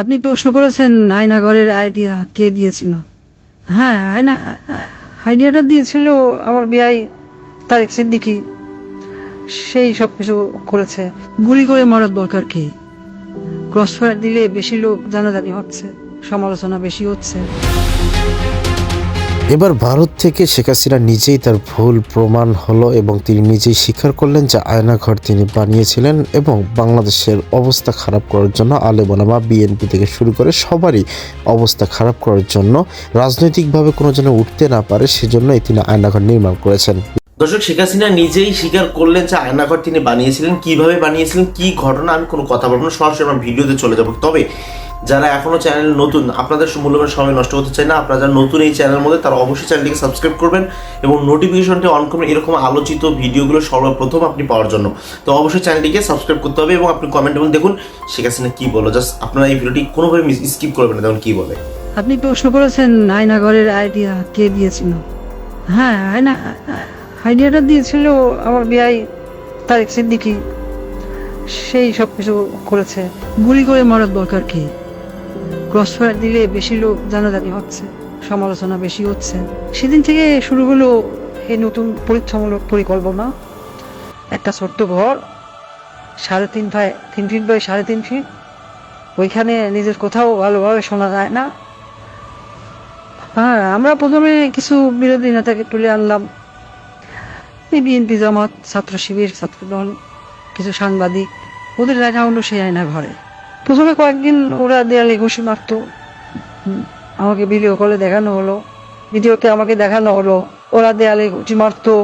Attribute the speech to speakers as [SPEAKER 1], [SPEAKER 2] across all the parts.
[SPEAKER 1] আপনি প্রশ্ন করেছেন আয়নাগরের আইডিয়া কে দিয়েছিল। হ্যাঁ আয়না, আইডিয়াটা দিয়েছিল আমার বিয়াই তারেক সিদ্দিকি। সেই সব কিছু করেছে। গুলি করে মারার দরকার কি? ক্রস ফায়ার দিলে বেশি লোক জানাজানি হচ্ছে, সমালোচনা বেশি হচ্ছে।
[SPEAKER 2] এবার ভারত থেকে শেখ হাসিনা নিজেই তার ভুল প্রমাণ হলো এবং তিনি নিজেই স্বীকার করলেন যে আয়নাঘর তিনি বানিয়েছিলেন এবং বাংলাদেশের অবস্থা খারাপ করার জন্য আলেমোলামা বিএনপি থেকে শুরু করে সবারই অবস্থা খারাপ করার জন্য রাজনৈতিকভাবে কোনো যেন উঠতে না পারে সেজন্যই তিনি আয়নাঘর নির্মাণ করেছেন।
[SPEAKER 3] দর্শক, শেখ হাসিনা নিজেই স্বীকার করলেন যে আয়নাঘর তিনি বানিয়েছিলেন, কীভাবে বানিয়েছিলেন, কি ঘটনা আমি কোনো কথা বলব না, সরাসরি আমরা ভিডিওতে চলে যাব। তবে যারা এখনও চ্যানেল নতুন, আপনাদের মূল্যবান সময় নষ্ট করতে চাই না, আপনারা যারা নতুন এই চ্যানেল মধ্যে, তারা অবশ্যই চ্যানেলটিকে সাবস্ক্রাইব করবেন এবং নোটিফিকেশনটি অন করবেন। এরকম আলোচিত ভিডিওগুলো সর্বপ্রথম আপনি পাওয়ার জন্য। তো অবশ্যই চ্যানেলটিকে সাবস্ক্রাইব করতে হবে এবং আপনি কমেন্ট এবং দেখুন, শেখ হাসিনা কী বলো জাস্ট আপনারা এই ভিডিওটি কোনোভাবে মিস স্কিপ করবেন না তখন কী বলে।
[SPEAKER 1] আপনি প্রশ্ন করেছেন, আয়নাগরের আইডিয়া কে দিয়েছিল? হ্যাঁ আয়না আইডিয়াটা দিয়েছিল আমার বিয়াই তারেক সিদ্দিকি। সেই সব কিছু করেছে। গুলি করে মরার দরকার কি? ক্রস ফায়ার দিলে বেশি লোক জানাজানি হচ্ছে, সমালোচনা বেশি হচ্ছে। সেদিন থেকে শুরু হলো এই নতুন পরীক্ষামূলক পরিকল্পনা। একটা ছোট্ট ঘর, সাড়ে তিন ভাই, তিন ফিট বাই সাড়ে তিন ফিট। ওইখানে নিজের কোথাও ভালোভাবে শোনা যায় না। হ্যাঁ আমরা প্রথমে কিছু বিরোধী নেতাকে তুলে আনলাম। বিএনপি জামাত, ছাত্র শিবির, ছাত্রদল, কিছু সাংবাদিক। ওদের দেখা হলো সেই আয়না ঘরে। প্রথমে কয়েকদিন ওরা দেয়ালে ঘুষি মারত। আমাকে ভিডিও কলে দেখানো হলো। ভিডিওতে আমাকে দেখানো হলো, ওরা দেয়ালে ঘুষি মারতো।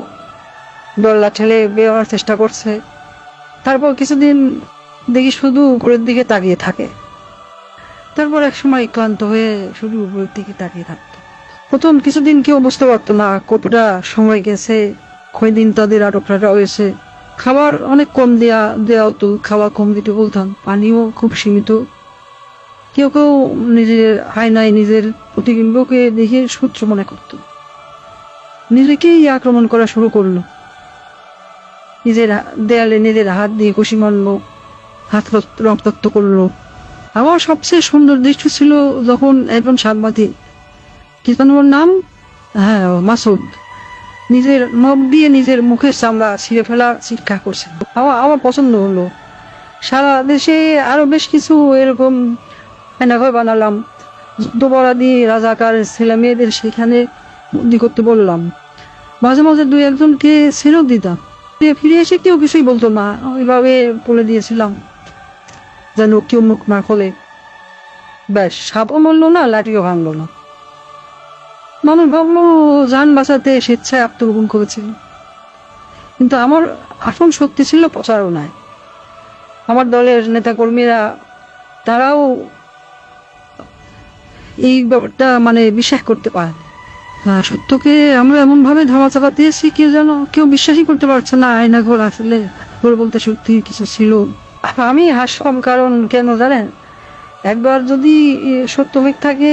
[SPEAKER 1] দল্লা ঠেলে বেরোনোর চেষ্টা করছে। তারপর কিছুদিন দেখি শুধু উপরের দিকে তাকিয়ে থাকে। তারপর এক সময় ক্লান্ত হয়ে শুধু উপরের দিকে তাকিয়ে থাকতো। প্রথম কিছুদিন কেউ বুঝতে পারতো না কতটা সময় গেছে, কয়দিন তাদের আটক রাখা হয়েছে। খাবার অনেক কম দেয়া দেওয়া হতো, খাওয়া কম দিতে বলতাম, পানিও খুব সীমিত। কেউ কেউ নিজের আয়নায় নিজের প্রতিবিম্বকে দেখে সূত্র মনে করতো। নিজেকেই আক্রমণ করা শুরু করল। নিজের দেয়ালে নিজের হাত দিয়ে কুশি মারলো, হাত রক্তাক্ত করল। আমার সবচেয়ে সুন্দর দৃশ্য ছিল যখন একজন সাংবাদিক, কি নাম? হ্যাঁ মাসুদ। নিজের নখ দিয়ে নিজের মুখের চামড়া ছিঁড়ে ফেলা শিক্ষা করছে আমার আমার পছন্দ হলো। সারা দেশে আরও বেশ কিছু এরকম এনাঘর বানালাম। যুদ্ধপরাধী রাজাকার ছেলে মেয়েদের সেখানে বন্দি করতে বললাম। মাঝে মাঝে দুই একজনকে ছেড়েও দিতাম। ফিরে এসে কেউ কিছুই বলতো না। ওইভাবে বলে দিয়েছিলাম যেন কেউ মুখ না খোলে। ব্যাস, সাপও মরলো না, লাঠিও ভাঙলো না। মানুষ ভাবলো যান বাঁচাতে স্বেচ্ছায় আত্মগোপন করেছিল কিন্তু আমার আসল শক্তি ছিল প্রচারণায় আমার দলের নেতাকর্মীরা, তারাও এই ব্যাপারটা মানে বিশ্বাস করতে পারে সত্যকে আমরা এমনভাবে ধামাচাপা দিয়েছি কেউ যেন, কেউ বিশ্বাসই করতে পারছে না, আয়না ঘর আসলে ঘর বলতে সত্যি কিছু ছিল। আমি হাসলাম কারণ কেন জানেন? একবার যদি সত্য মিথ্যাকে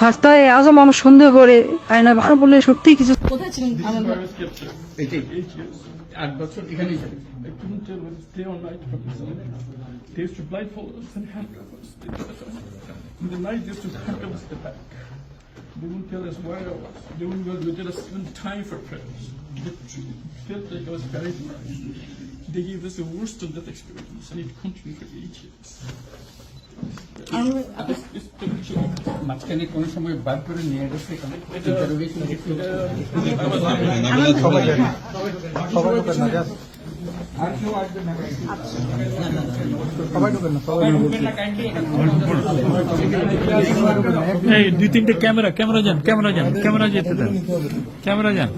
[SPEAKER 1] হাস্তায় আজও মানুষ সন্দেহ করে আয়না ভালো বলে সত্যি কিছু
[SPEAKER 4] কোথায় ছিলেন
[SPEAKER 5] আট বছর এখানেই.
[SPEAKER 6] They. They wouldn't tell us where I was. They wouldn't let us even time for prayers. They felt like I was buried alive. They gave us the worst of that experience, and it continued for eight years.
[SPEAKER 5] মাঝখানে কোনো সময় বাদ করে নিয়ে গেছে। interrogation
[SPEAKER 7] এই দুই তিনটে ক্যামেরা ক্যামেরা যান ক্যামেরা যান, ক্যামেরা যেতে দেন। ক্যামেরা যান।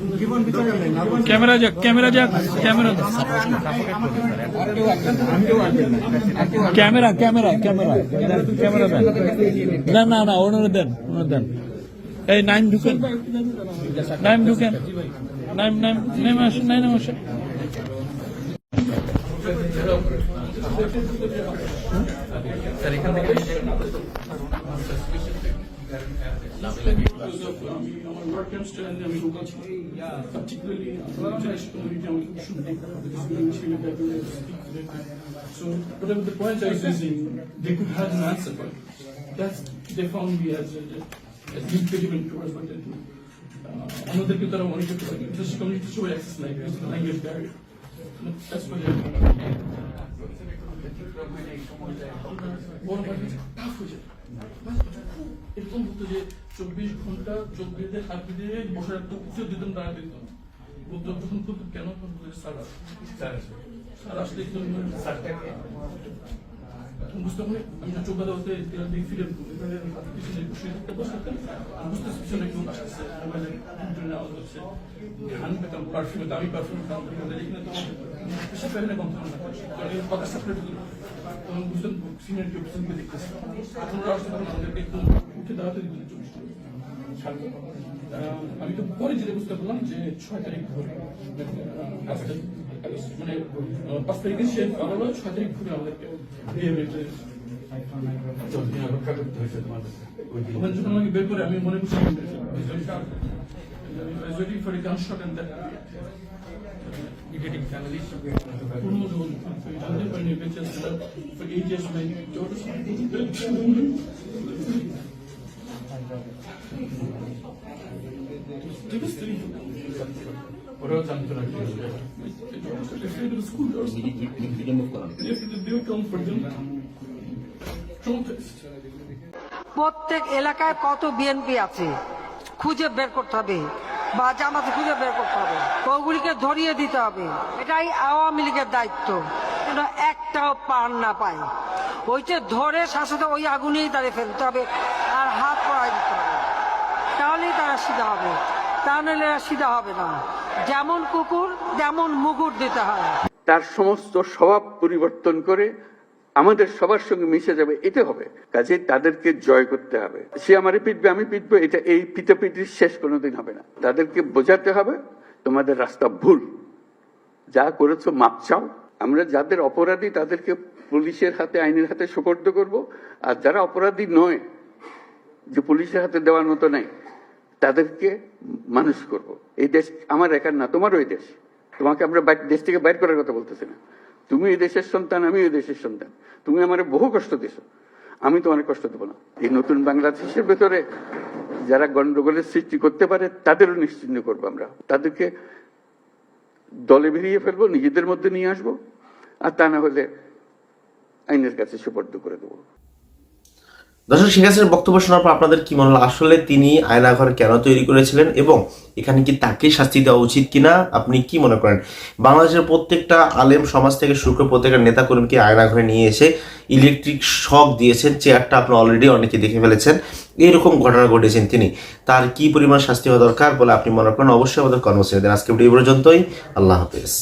[SPEAKER 7] ক্যামেরা যাক ক্যামেরা যাক, camera camera camera camera. Camera দেন। না না না, ওনারা দেন ওনারা দেন। এই নাইম ঢুকেন। নাইম ঢুকেন। নাইম নাইম নাইম আসেন নাইম আসেন।
[SPEAKER 6] because of um, our work and and আমি বলছি particularly international community আমাকে শুনতে because we wish we were able to speak to them. So whatever the point I was using, they could have an answer, but that's they found me as a, as an impediment towards what they do. Uh, আমাদেরকে তারা মনে করতে পারে interest community সবাই access নাই because of এরকম হতো যে চব্বিশ ঘণ্টা চোখ বেঁধে হাত দিয়ে বসে রাখতো উঠে দিতাম দাঁড়া দিত বলতো বলতো কেন তখন বলতো, স্যার আসবে। স্যার আসলে একদম তখন বুঝতে পারি আমি যখন চোখ বাঁধা হতে দিয়ে ফিরে পিছনে বসে থাকতে বসে থাকতাম আমি বুঝতেছি পিছনে কেউ আসতেছে মোবাইলে কম্পিউটারে আওয়াজ হচ্ছে ঘান পেতাম পারফিউমে দামি পারফিউম দাম এখানে তো পেশা পেলে কম তখন কথা সেপারেট তখন বুঝতাম সিনিয়র কেউ পিছন দিকে দেখতেছে এখন ওরা আসতে তখন আমাদেরকে একদম উঠে দাঁড়াতে দিত চব্বিশ আহ, আমি তো পরে যেটা বুঝতে পারলাম যে ছয় তারিখ ভোরে পাঁচটা- মানে পাঁচ তারিখে ছয় আমাদেরকে ওখানে যখন আমাকে বের করে আমি মনে করছি waiting for a gunshot and for eight years my daughter's devastating for them.
[SPEAKER 1] প্রত্যেক এলাকায় কত বিএনপি আছে? খুঁজে বের করতে হবে। বা জামাতে খুঁজে বের করতে হবে। ওগুলিকে ধরিয়ে দিতে হবে। এটাই আওয়ামী লীগের দায়িত্ব। যেন একটাও পার না পায়। ওইটা ধরে শাসতে ওই আগুনেই তাদের ফেলতে হবে। আর হাত পড়াই দিতে হবে। তাহলেই তারা সিধা হবে। তা সিধা হবে না। যেমন কুকুর, তেমন মুগুর দিতে হয়।
[SPEAKER 8] তার সমস্ত স্বভাব পরিবর্তন করে আমাদের সবার সঙ্গে মিশে যাবে এটা হবে। কাজে তাদেরকে জয় করতে হবে। সে আমারে পিটবে, আমি পিটবো, এটা এই পিটাপিটির শেষ কোনোদিন হবে না। তাদেরকে বোঝাতে হবে, তোমাদের রাস্তা ভুল। যা করেছ মাপ চাও। আমরা যাদের অপরাধী, তাদেরকে পুলিশের হাতে, আইনের হাতে সুপর্দ করব। আর যারা অপরাধী নয়, যে পুলিশের হাতে দেওয়ার মতো নাই তাদেরকে মানুষ করব। এই দেশ আমার একার না, তোমারও এই দেশ। তোমাকে আমরা দেশ থেকে বাইর করার কথা বলতেছি না। তুমি এই দেশের সন্তান আমি এই দেশের সন্তান। তুমি আমার বহু কষ্ট দিছো। আমি তোমার কষ্ট দেবো না। এই নতুন বাংলাদেশের ভেতরে যারা গন্ডগোলের সৃষ্টি করতে পারে, তাদেরও নিশ্চিন্ন করব আমরা। তাদেরকে দলে বেরিয়ে ফেলব, নিজেদের মধ্যে নিয়ে আসব, আর তা না হলে আইনের কাছে সুপর্দ করে দেবো।
[SPEAKER 3] দর্শক, শেখ হাসিনার বক্তব্য শোনার পর আপনাদের কি মনে হলো? আসলে তিনি আয়নাঘর কেন তৈরি করেছিলেন এবং এখানে কি তাকে শাস্তি দেওয়া উচিত কিনা? আপনি কি মনে করেন? বাংলাদেশের প্রত্যেকটা আলেম সমাজ থেকে শুরু করে প্রত্যেকটা নেতা কর্মীকে আয়নাঘরে নিয়ে এসে ইলেকট্রিক শক দিয়েছেন, চেয়ারটা আপনি অলরেডি অনেকে দেখে ফেলেছেন। এইরকম ঘটনা ঘটেছেন তিনি। তার কি পরিমাণ শাস্তি হওয়া দরকার বলে আপনি মনে করেন? অবশ্যই আমাদের কর্মসূচি দেন আজকে ভিডিও পর্যন্তই। আল্লাহ হাফেজ।